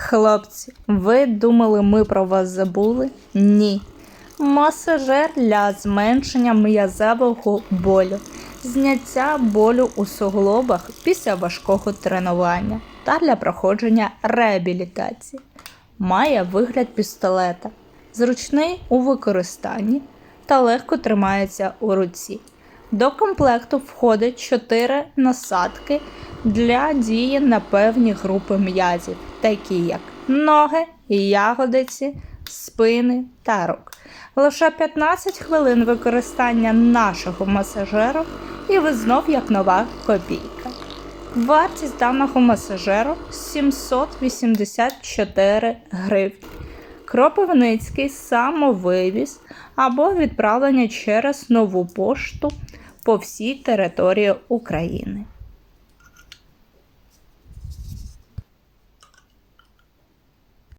Хлопці, ви думали, ми про вас забули? Ні. Масажер для зменшення м'язевого болю, зняття болю у суглобах після важкого тренування та для проходження реабілітації. Має вигляд пістолета, зручний у використанні та легко тримається у руці. До комплекту входить 4 насадки для дії на певні групи м'язів, такі як ноги, ягодиці, спини та рук. Лише 15 хвилин використання нашого масажеру, і ви знов як нова копійка. Вартість даного масажеру 784 гривні. Кропивницький самовивіз або відправлення через нову пошту по всій території України.